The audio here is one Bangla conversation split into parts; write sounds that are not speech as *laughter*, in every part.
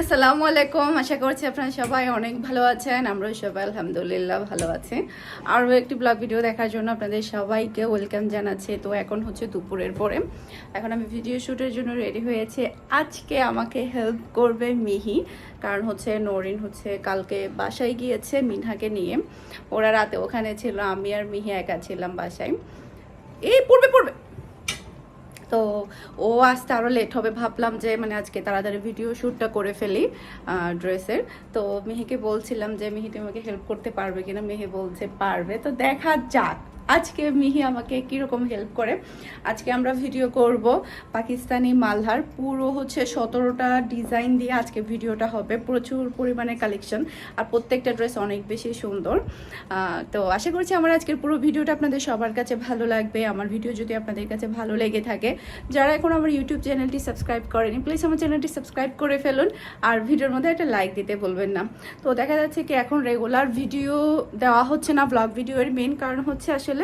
আসসালামু আলাইকুম। আশা করছি আপনারা সবাই অনেক ভালো আছেন, আমরাও সবাই আলহামদুলিল্লাহ ভালো আছি। আরও একটি ব্লগ ভিডিও দেখার জন্য আপনাদের সবাইকে ওয়েলকাম জানাচ্ছি। তো এখন হচ্ছে দুপুরের পরে। এখন আমি ভিডিও শ্যুটের জন্য রেডি হয়েছে আজকে আমাকে হেল্প করবে মিহি, কারণ হচ্ছে নরিন হচ্ছে কালকে বাসায় গিয়েছে মিনহাকে নিয়ে। ওরা রাতে ওখানে ছিল, আমি আর মিহি একা ছিলাম বাসায়। এই পড়বে পড়বে। তো ও আসতে আরও লেট হবে। ভাবলাম যে মানে আজকে তাড়াতাড়ি ভিডিও শ্যুটটা করে ফেলি ড্রেসের। তো মেহেকে বলছিলাম যে মেহে তুমি আমাকে হেল্প করতে পারবে কিনা? মেহে বলছে, পারবে। তো দেখা যাক। আজকে মিহি আমাকে কীরকম হেল্প করে? আজকে আমরা ভিডিও করব পাকিস্তানি মালহার। পুরো হচ্ছে সতেরোটা ডিজাইন দিয়ে আজকে ভিডিওটা হবে। প্রচুর পরিমাণে কালেকশন আর প্রত্যেকটা ড্রেস অনেক বেশি সুন্দর। তো আশা করছি আমার আজকের পুরো ভিডিওটা আপনাদের সবার কাছে ভালো লাগবে। আমার ভিডিও যদি আপনাদের কাছে ভালো লেগে থাকে, যারা এখন আমার ইউটিউব চ্যানেলটি সাবস্ক্রাইব করেনি প্লিজ আমার চ্যানেলটি সাবস্ক্রাইব করে ফেলুন। আর ভিডিওর মধ্যে একটা লাইক দিতে বলবেন না। তো দেখা যাচ্ছে কি এখন রেগুলার ভিডিও দেওয়া হচ্ছে না ব্লগ ভিডিওর মেন কারণ হচ্ছে আসলে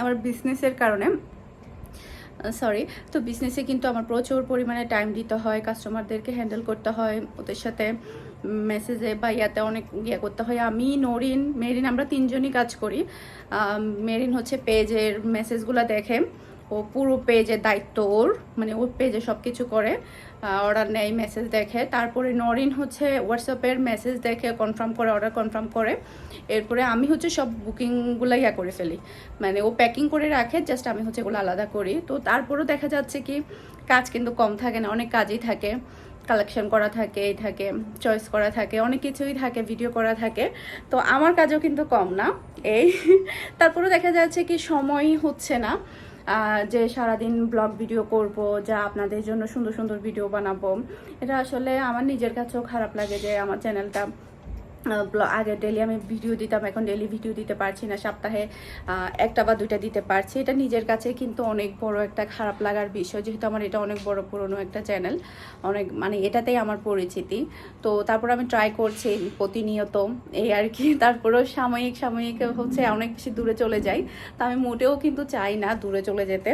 আমার বিজনেসের কারণে সরি তো বিজনেসে কিন্তু আমার প্রচুর পরিমাণে টাইম দিতে হয় কাস্টমারদেরকে হ্যান্ডেল করতে হয়, ওদের সাথে মেসেজে বা ইয়াতে অনেক ইয়ে করতে হয়। আমি, নরিন, মেরিন, আমরা তিনজনই কাজ করি। মেরিন হচ্ছে পেজের মেসেজগুলো দেখে, ও পুরো পেজের দায়িত্ব ওর মানে ওর পেজে সব কিছু করে। অর্ডার নেয় মেসেজ দেখে। তারপরে নরিন হচ্ছে হোয়াটসঅ্যাপের মেসেজ দেখে কনফার্ম করে অর্ডার কনফার্ম করে। এরপরে আমি হচ্ছে সব বুকিংগুলো ইয়া করে ফেলি। মানে ও প্যাকিং করে রাখে জাস্ট আমি হচ্ছে এগুলো আলাদা করি। তো তারপরেও দেখা যাচ্ছে কি, কাজ কিন্তু কম থাকে না, অনেক কাজই থাকে। কালেকশন করা থাকে, এই থাকে চয়েস করা থাকে, অনেক কিছুই থাকে ভিডিও করা থাকে। তো আমার কাজও কিন্তু কম না, এই। *laughs* তারপরেও দেখা যাচ্ছে কি সময় হচ্ছে না। যে সারাদিন ব্লগ ভিডিও করব, যা আপনাদের জন্য সুন্দর সুন্দর ভিডিও বানাবো। এটা আসলে আমার নিজের কাছেও খারাপ লাগে যে আমার চ্যানেলটা আগে ডেলি আমি ভিডিও দিতাম, এখন ডেলি ভিডিও দিতে পারছি না, সপ্তাহে একটা বা দুইটা দিতে পারছি। এটা নিজের কাছে কিন্তু অনেক বড় একটা খারাপ লাগার বিষয়, যেহেতু আমার এটা অনেক বড় পুরনো একটা চ্যানেল অনেক মানে এটাতেই আমার পরিচিতি। তো তারপর আমি ট্রাই করছি প্রতিনিয়ত, এই আর কি। *laughs* তারপরেও সাময়িক সাময়িক হচ্ছে অনেক বেশি দূরে চলে যাই, তা আমি মোটেও কিন্তু চাই না দূরে চলে যেতে,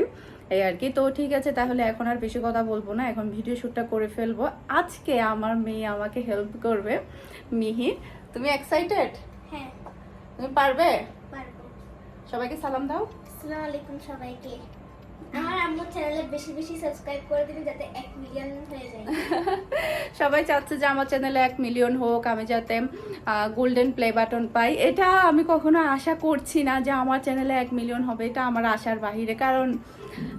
এই আর কি। তো ঠিক আছে, তাহলে এখন আর বেশি কথা বলব না, এখন ভিডিও শ্যুটটা করে ফেলব। আজকে আমার মেয়ে আমাকে হেল্প করবে মিহি তুমি এক্সাইটেড হ্যাঁ। তুমি পারবে? পারব। সবাইকে সালাম দাও। আসসালামু আলাইকুম সবাইকে। *laughs* সবাই চাচ্ছে যে আমার চ্যানেলে এক মিলিয়ন হোক, আমি যাতে গোল্ডেন প্লে বাটন পাই। এটা আমি কখনো আশা করছি না যে আমার চ্যানেলে এক মিলিয়ন হবে, এটা আমার আশার বাহিরে। কারণ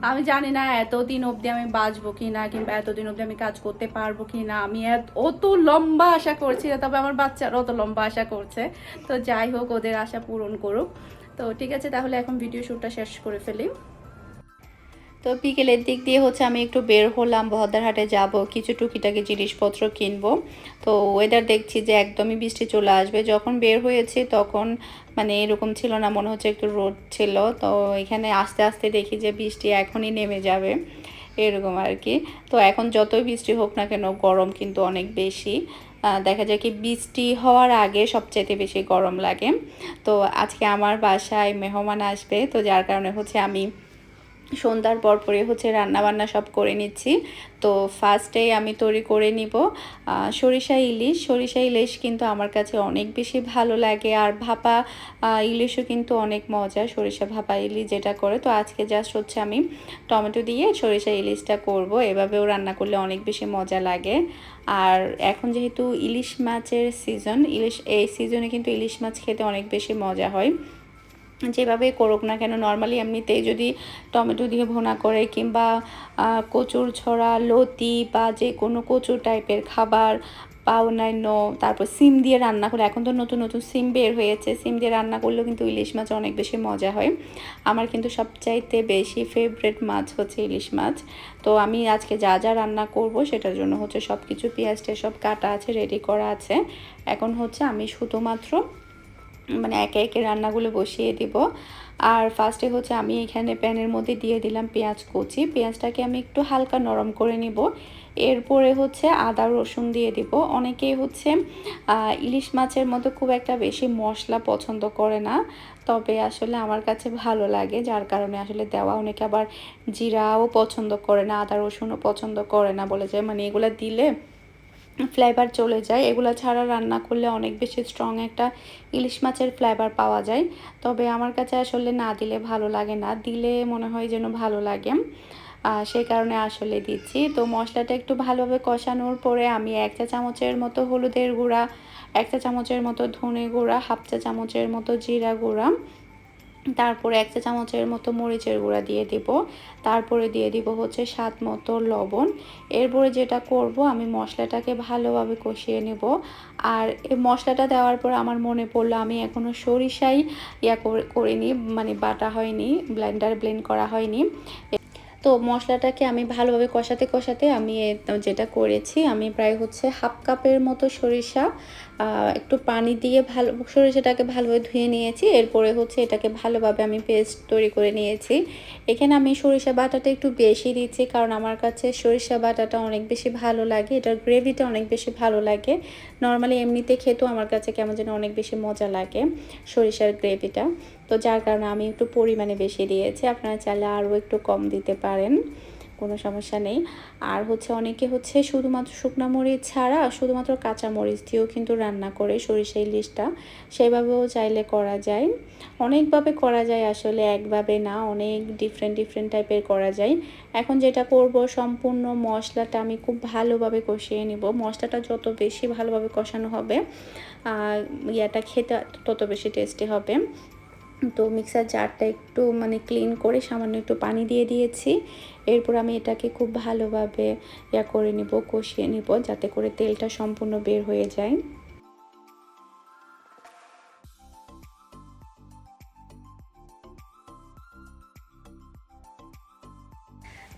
আমি জানি না এতদিন অবধি আমি বাঁচবো কি না কিংবা এতদিন অবধি আমি কাজ করতে পারব কি না আমি অত লম্বা আশা করছি না, তবে আমার বাচ্চারা অত লম্বা আশা করছে। তো যাই হোক, ওদের আশা পূরণ করুক। তো ঠিক আছে, তাহলে এখন ভিডিও শ্যুটটা শেষ করে ফেলি। তো বিকেলের দিক দিয়ে হচ্ছে আমি একটু বের হলাম, বহদ্দারহাটে যাব, কিছু টুকিটাকি জিনিসপত্র কিনবো। তো ওয়েদার দেখছি যে একদমই বৃষ্টি চলে আসবে। যখন বের হয়েছি তখন মানে এরকম ছিল না, মনে হচ্ছে একটু রোদ ছিল। তো এখানে আস্তে আস্তে দেখি যে বৃষ্টি এখনই নেমে যাবে, এরকম আর কি। তো এখন যতই বৃষ্টি হোক না কেন গরম কিন্তু অনেক বেশি। দেখা যায় কি বৃষ্টি হওয়ার আগে সবচেয়ে বেশি গরম লাগে। তো আজকে আমার বাসায় মেহমান আসবে, তো যার কারণে হচ্ছে আমি সন্ধ্যার পর পরে হচ্ছে রান্না বান্না সব করে নিচ্ছি। তো ফার্স্টেই আমি তৈরি করে নিব। সরিষা ইলিশ। সরিষা ইলিশ কিন্তু আমার কাছে অনেক বেশি ভালো লাগে। আর ভাপা ইলিশও কিন্তু অনেক মজা। সরিষা ভাপা ইলিশ যেটা করে। তো আজকে জাস্ট হচ্ছে আমি টমেটো দিয়ে সরিষা ইলিশটা করব। এভাবেও রান্না করলে অনেক বেশি মজা লাগে। আর এখন যেহেতু ইলিশ মাছের সিজন ইলিশ, এই সিজনে কিন্তু ইলিশ মাছ খেতে অনেক বেশি মজা হয়। যেভাবে করুক না কেন নর্মালি এমনিতেই যদি টমেটো দিয়ে ভোনা করে কিংবা কচুর ছড়া, লতি বা যে কোনো কচুর টাইপের খাবার বা অন্যান্য তারপর সিম দিয়ে রান্না করে, এখন তো নতুন নতুন সিম বের হয়েছে, সিম দিয়ে রান্না করলেও কিন্তু ইলিশ মাছ অনেক বেশি মজা হয়। আমার কিন্তু সবচাইতে বেশি ফেভারেট মাছ হচ্ছে ইলিশ মাছ। তো আমি আজকে যা যা রান্না করব সেটার জন্য হচ্ছে সব কিছু পেঁয়াজটা সব কাটা আছে রেডি করা আছে। এখন হচ্ছে আমি শুধুমাত্র মানে একে একে রান্নাগুলো বসিয়ে দিব। আর ফার্স্টে হচ্ছে আমি এখানে প্যানের মধ্যে দিয়ে দিলাম পেঁয়াজ কুচি। পেঁয়াজটাকে আমি একটু হালকা নরম করে নিব। এরপরে হচ্ছে আদা, রসুন দিয়ে দিব। অনেকেই হচ্ছে ইলিশ মাছের মতো খুব একটা বেশি মশলা পছন্দ করে না। তবে আসলে আমার কাছে ভালো লাগে, যার কারণে আসলে দেওয়া। অনেকে আবার জিরাও পছন্দ করে না, আদা, রসুনও পছন্দ করে না বলে যে মানে এগুলো দিলে ফ্লেভার চলে যায়। এগুলো ছাড়া রান্না করলে অনেক বেশি স্ট্রং একটা ইলিশ মাছের ফ্লেভার পাওয়া যায়। তবে আমার কাছে আসলে না দিলে ভালো লাগে না। দিলে মনে হয় যেন ভালো লাগে। সেই কারণে আসলে দিচ্ছি। তো মশলাটা একটু ভালোভাবে কষানোর পরে আমি এক চা চামচের মতো হলুদের গুঁড়া, এক চা চামচের মতো ধনে গুঁড়া, হাফ চা চামচের মতো জিরা গুঁড়া তারপরে এক চা চামচের মতো মরিচের গুঁড়া দিয়ে দিব। তারপরে দিয়ে দিব হচ্ছে স্বাদ মতো লবণ। এরপরে যেটা করব, আমি মশলাটাকে ভালোভাবে কষিয়ে নেব। আর এই মশলাটা দেওয়ার পর আমার মনে পড়ল, আমি এখনও সরিষাই ইয়া করে- করিনি মানে বাটা হয়নি, ব্লেন্ডার ব্লেন্ড করা হয়নি। তো মশলাটাকে আমি ভালোভাবে কষাতে কষাতে আমি যেটা করেছি, আমি প্রায় হচ্ছে হাফ কাপের মতো সরিষা একটু পানি দিয়ে ভালো সরিষাটাকে ভালোভাবে ধুয়ে নিয়েছি। এরপরে হচ্ছে এটাকে ভালোভাবে আমি পেস্ট তৈরি করে নিয়েছি। এখানে আমি সরিষা বাটাটা একটু বেশি দিচ্ছি, কারণ আমার কাছে সরিষা বাটাটা অনেক বেশি ভালো লাগে, এটার গ্রেভিটা অনেক বেশি ভালো লাগে। নর্মালি এমনিতে খেতেও আমার কাছে কেমন যেন অনেক বেশি মজা লাগে সরিষার গ্রেভিটা। তো যার কারণে আমি একটু পরিমাণে বেশি দিয়েছি, আপনারা চাইলে আরও একটু কম দিতে পারেন। কোনো সমস্যা নেই। আর হচ্ছে অনেকে হচ্ছে শুধুমাত্র শুকনো মরিচ ছাড়া শুধুমাত্র কাঁচা মরিচ দিয়েও কিন্তু রান্না করে সরিষা ইলিশটা। সেভাবেও চাইলে করা যায়। অনেকভাবে করা যায় আসলে, একভাবে না, অনেক ডিফারেন্ট ডিফারেন্ট টাইপের করা যায়। এখন যেটা করব, সম্পূর্ণ মশলাটা আমি খুব ভালোভাবে কষিয়ে নিব। মশলাটা যত বেশি ভালোভাবে কষানো হবে ইয়াটা খেতে তত বেশি টেস্টি হবে। তো মিক্সার জারটা একটু মানে ক্লিন করে সামান্য একটু পানি দিয়ে দিয়েছি। এরপর আমি এটাকে খুব ভালোভাবে ইয়া করে নিব, কষিয়ে নিব, যাতে করে তেলটা সম্পূর্ণ বের হয়ে যায়।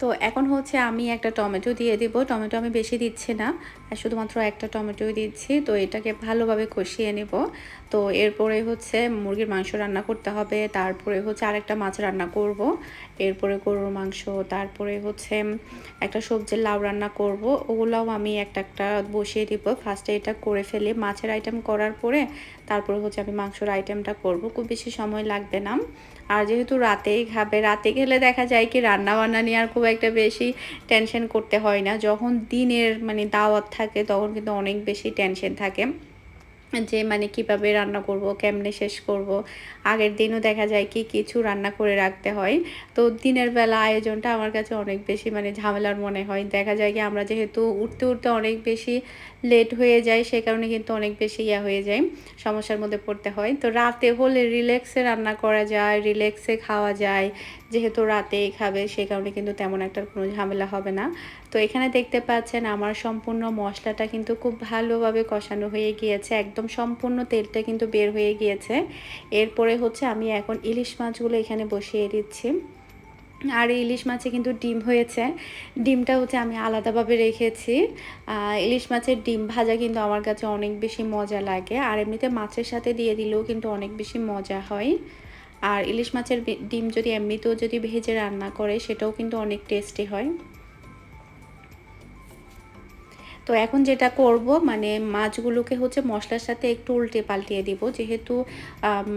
তো এখন হচ্ছে আমি একটা টমেটো দিয়ে দিব। টমেটো আমি বেশি দিচ্ছি না শুধুমাত্র একটা টমেটোই দিচ্ছি। তো এটাকে ভালোভাবে কষিয়ে নেব। তো এরপরে হচ্ছে মুরগির মাংস রান্না করতে হবে। তারপরে হচ্ছে আরেকটা মাছ রান্না করব। এরপরে গরুর মাংস, তারপরে হচ্ছে একটা সবজির লাউ রান্না করব। ওগুলাও আমি একটা একটা বসিয়ে দিব। ফার্স্টে এটা করে ফেলে। মাছের আইটেম করার পরে তারপরে হচ্ছে আমি মাংসর আইটেমটা করব। খুব বেশি সময় লাগবে না। আর যেহেতু রাতেই খাবে, রাতে গেলে দেখা যায় কি রান্না বান্না নিয়ে আর খুব একটা বেশি টেনশন করতে হয় না। যখন দিনের মানে দাওয়াত থাকে, তখন কিন্তু অনেক বেশি টেনশন থাকে। যে মানে কীভাবে রান্না করব, কেমনে শেষ করব। আগের দিনও দেখা যায় কি কিছু রান্না করে রাখতে হয়। তো দিনের বেলা আয়োজনটা আমার কাছে অনেক বেশি মানে ঝামেলার মনে হয়। দেখা যায় কি আমরা যেহেতু উঠতে উঠতে অনেক বেশি লেট হয়ে যায় সে কারণে কিন্তু অনেক বেশি ইয়া হয়ে যায়, সমস্যার মধ্যে পড়তে হয়। তো রাতে হলে রিল্যাক্সে রান্না করা যায় রিল্যাক্সে খাওয়া যায়, যেহেতু রাতেই খাবে সে কারণে কিন্তু তেমন একটা কোনো ঝামেলা হবে না। তো এখানে দেখতে পাচ্ছেন আমার সম্পূর্ণ মশলাটা কিন্তু খুব ভালোভাবে কষানো হয়ে গিয়েছে, একদম সম্পূর্ণ তেলটা কিন্তু বের হয়ে গিয়েছে। এরপরে হচ্ছে আমি এখন ইলিশ মাছগুলো এখানে বসিয়ে দিচ্ছি। আর ইলিশ মাছে কিন্তু ডিম হয়েছে। ডিমটা হচ্ছে আমি আলাদাভাবে রেখেছি। ইলিশ মাছের ডিম ভাজা কিন্তু আমার কাছে অনেক বেশি মজা লাগে। আর এমনিতে মাছের সাথে দিয়ে দিলেও কিন্তু অনেক বেশি মজা হয়। আর ইলিশ মাছের ডিম যদি এমনিতেও যদি ভেজে রান্না করে, সেটাও কিন্তু অনেক টেস্টি হয়। তো এখন যেটা করব মানে মাছগুলোকে হচ্ছে মশলার সাথে একটু উল্টে পাল্টিয়ে দিব। যেহেতু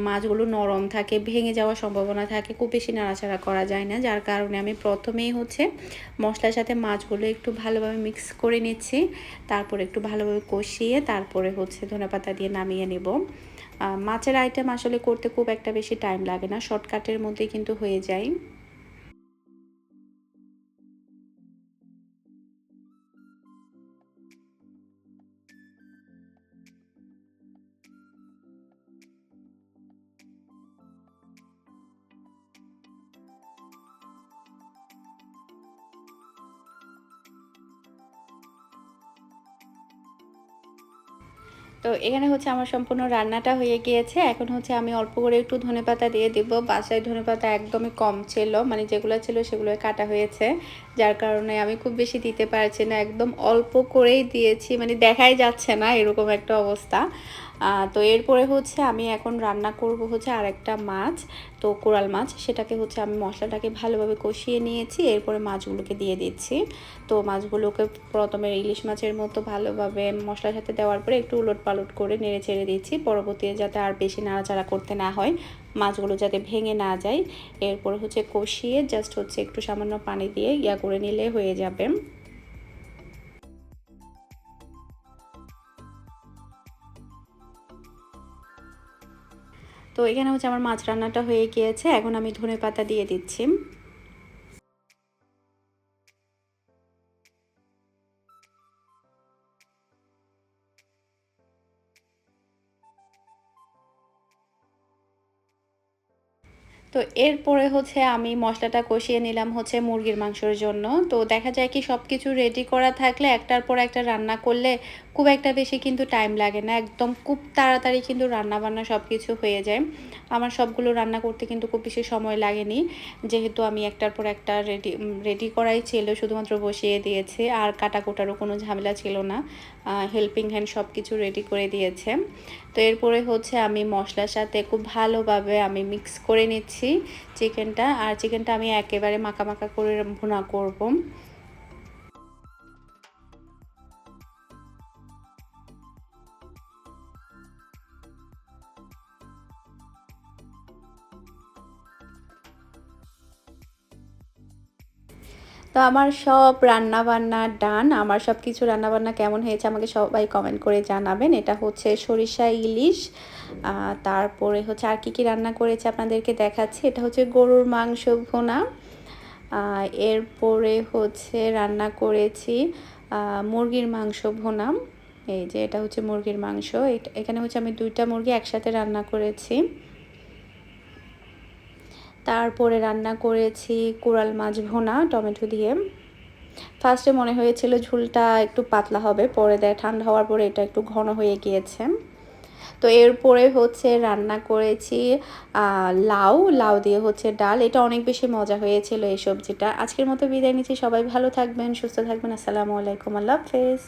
মাছগুলো নরম থাকে, ভেঙে যাওয়ার সম্ভাবনা থাকে, খুব বেশি নাড়াচাড়া করা যায় না। যার কারণে আমি প্রথমেই হচ্ছে মশলার সাথে মাছগুলো একটু ভালোভাবে মিক্স করে নিচ্ছি। তারপর একটু ভালোভাবে কষিয়ে তারপরে হচ্ছে ধনেপাতা দিয়ে নামিয়ে নেব। মাছের আইটেম আসলে করতে খুব একটা বেশি টাইম লাগে না। শর্টকাটের মধ্যে কিন্তু হয়ে যায়। তো এখানে হচ্ছে আমার সম্পূর্ণ রান্নাটা হয়ে গিয়েছে। এখন হচ্ছে আমি অল্প করে একটু ধনে পাতা দিয়ে দিব। বাসায় ধনে পাতা একদমই কম ছিল মানে যেগুলো ছিল সেগুলো কাটা হয়েছে। যার কারণে আমি খুব বেশি দিতে পারছি না। একদম অল্প করেই দিয়েছি মানে দেখাই যাচ্ছে না এরকম একটা অবস্থা। তো এরপরে হচ্ছে আমি এখন রান্না করব হচ্ছে আরেকটা মাছ, তো কোরাল মাছ, সেটাকে হচ্ছে আমি মশলাটাকে ভালোভাবে কষিয়ে নিয়েছি, এরপরে মাছগুলোকে দিয়ে দিচ্ছি। তো মাছগুলোকে প্রথমে ইলিশ মাছের মতো ভালোভাবে মশলার সাথে দেওয়ার পরে একটু উলট পালট করে নেড়ে ছেড়ে দিচ্ছি, পরবর্তীতে যাতে আর বেশি নাড়াচাড়া করতে না হয়, মাছগুলো যাতে ভেঙে না যায়। এরপরে হচ্ছে কষিয়ে জাস্ট হচ্ছে একটু সামান্য পানি দিয়ে ইয়া করে নিলে হয়ে যাবে। তো এখানে হচ্ছে আমার মাছ রান্নাটা হয়ে গিয়েছে। এখন আমি ধনে পাতা দিয়ে দিচ্ছি। তো এরপরে হচ্ছে আমি মশলাটা কষিয়ে নিলাম হচ্ছে মুরগির মাংসের জন্য। তো দেখা যায় কি সব কিছু রেডি করা থাকলে একটার পর একটা রান্না করলে খুব একটা বেশি কিন্তু টাইম লাগে না। একদম খুব তাড়াতাড়ি কিন্তু রান্না বান্না সব কিছু হয়ে যায়। আমার সবগুলো রান্না করতে কিন্তু খুব বেশি সময় লাগেনি। যেহেতু আমি একটার পর একটা রেডি রেডি করাই ছিল, শুধুমাত্র বসিয়ে দিয়েছে। আর কাটা কোটারও কোনো ঝামেলা ছিল না। হেল্পিং হ্যান্ড সব কিছু রেডি করে দিয়েছে। তো এরপরে হচ্ছে আমি মশলার সাথে খুব ভালোভাবে আমি মিক্স করে নিচ্ছি চিকেনটা আর চিকেনটা আমি একেবারে মাখা মাখা করে ভুনা করব। তো আমার সব রান্না বান্না ডান। আমার সব কিছু রান্না বান্না কেমন হয়েছে আমাকে সবাই কমেন্ট করে জানাবেন। এটা হচ্ছে সরিষা ইলিশ। তারপরে হচ্ছে আর কী কী রান্না করেছে আপনাদেরকে দেখাচ্ছি। এটা হচ্ছে গরুর মাংস ভোনা। এরপরে হচ্ছে রান্না করেছি মুরগির মাংস ভোনা। এই যে এটা হচ্ছে মুরগির মাংস। এখানে হচ্ছে আমি দুইটা মুরগি একসাথে রান্না করেছি। তারপরে রান্না করেছি কোরাল মাছ ভোনা, টমেটো দিয়ে। ফার্স্টে মনে হয়েছিল ঝুলটা একটু পাতলা হবে, পরে দেয় ঠান্ডা হওয়ার পরে এটা একটু ঘন হয়ে গিয়েছে। তো এরপরে হচ্ছে রান্না করেছি লাউ। লাউ দিয়ে হচ্ছে ডাল। এটা অনেক বেশি মজা হয়েছিল এই সবজিটা। আজকের মতো বিদায় নিচ্ছি। সবাই ভালো থাকবেন, সুস্থ থাকবেন। আসসালামু আলাইকুম। আল্লাহ হাফেজ।